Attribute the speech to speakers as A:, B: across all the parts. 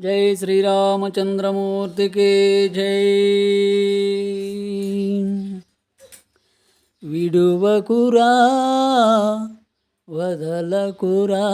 A: జై శ్రీరామచంద్రమూర్తికి జై. విడువకురా వదలకురా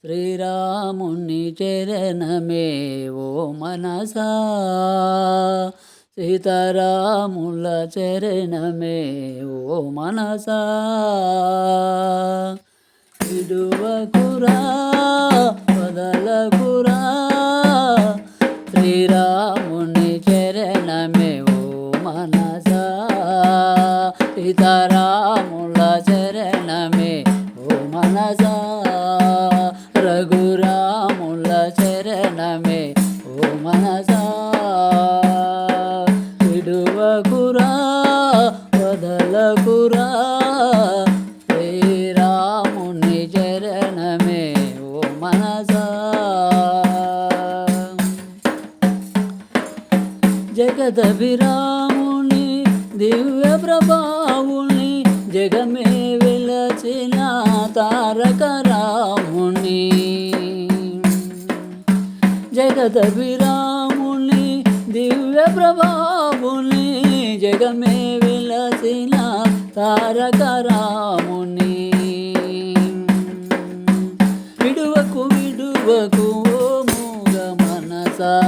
A: శ్రీరాముని చరణమే ఓ మనసా. సీతారాముల చరణమే ఓ మనసా. విడువకురా వదలకురా శ్రీరాముని చరణమే ఓ మనసా. ఇతర జగదభిరాముని దివ్య ప్రభావుని జగమే విలచిన తారక రాముని. జగదభిరాముని దివ్య ప్రభావుని జగమే వెలసిన తారక రాముని. విడువకు విడువకు ఓ మూగ మనసా.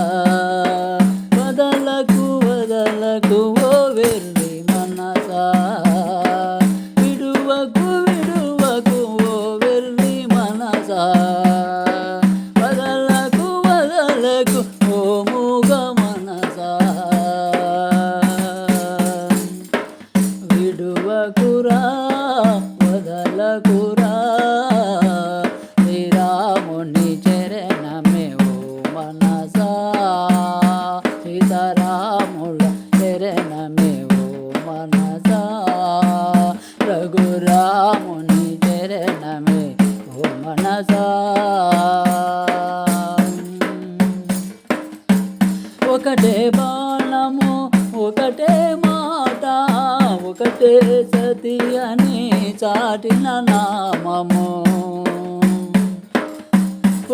A: సతి అని చాటిన నామము.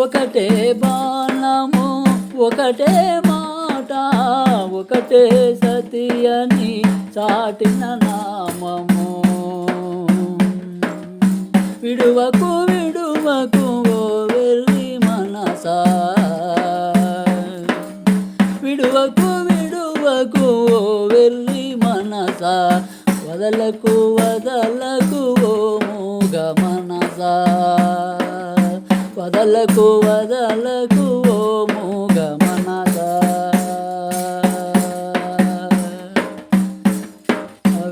A: ఒకటే బాణము ఒకటే మాట ఒకటే సతి అని చాటిన నామము. విడువకు విడువకు ఓ వెళ్ళి మనసా. విడువకు విడువకు ఓ వెళ్ళి మనసా. వదలకు వదలకు ఓ మూగ మనసా వదలకు వదలకు ఓ మూగ మనసా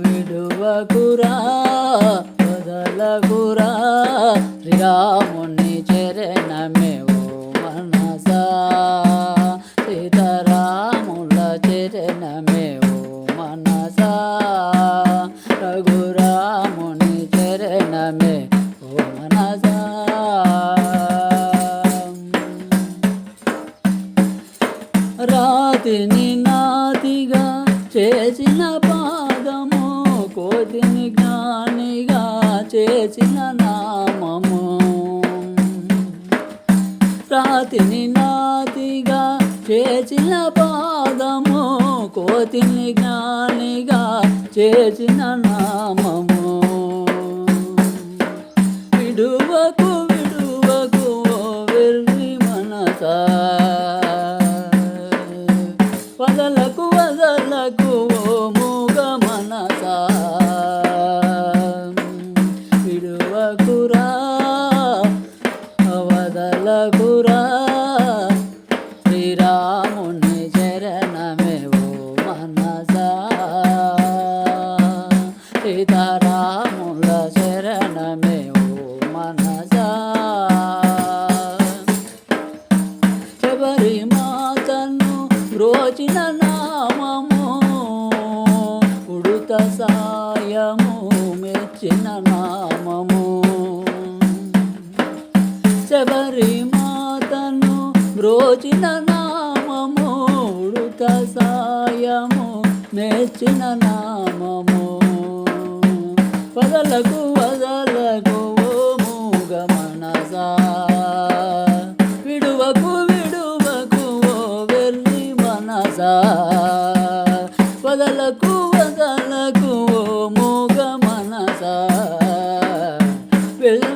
A: విడువకురా వదలకురా శ్రీరాముని రాతిని నాతిగా చేసిన పాదము కోతిని జ్ఞానిగా చేసిన నామము. రాతిని నాతిగా చేసిన పాదము కోతిని జ్ఞానిగా చేసిన నామము. విడువకు వదలకు వదలకు ఓ మూగ మనసా విడువకురా వదలకురా శ్రీరాముని చరణమే ఓ మనస. సీతారాముల చరణమే ఉడుత సాయము మెచ్చిన నామము. శబరి మాతను బ్రోచిన నామము ఉడుత సాయము మెచ్చిన నామము. వదలకు వదలకు ఓ మూగ మనసా. Yeah.